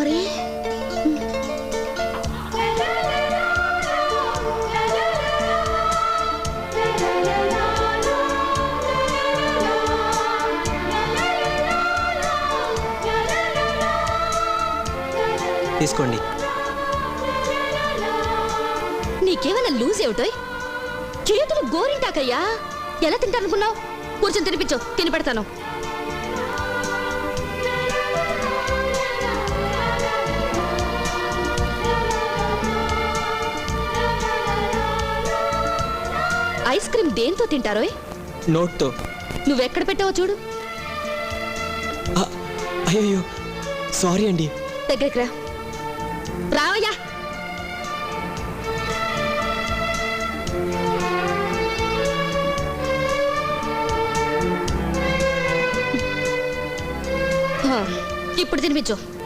అరే తీసుకోండి. నీకేమైనా లూజ్ ఏమిటోయ్? చేతులు గోరింటాకయ్యా? ఎలా తింటానుకున్నావు కూర్చొని తినిపించు తిని పెడతాను. ఐస్ క్రీమ్ దేంతో తింటారోయ్? నోట్తో. నువ్వెక్కడ పెట్టావో చూడు. ఆ, అయ్యయ్యో. సారీ అండి. దగ్గరికి రా. రావయ్యా. హా, ఇప్పుడు తినిపించు.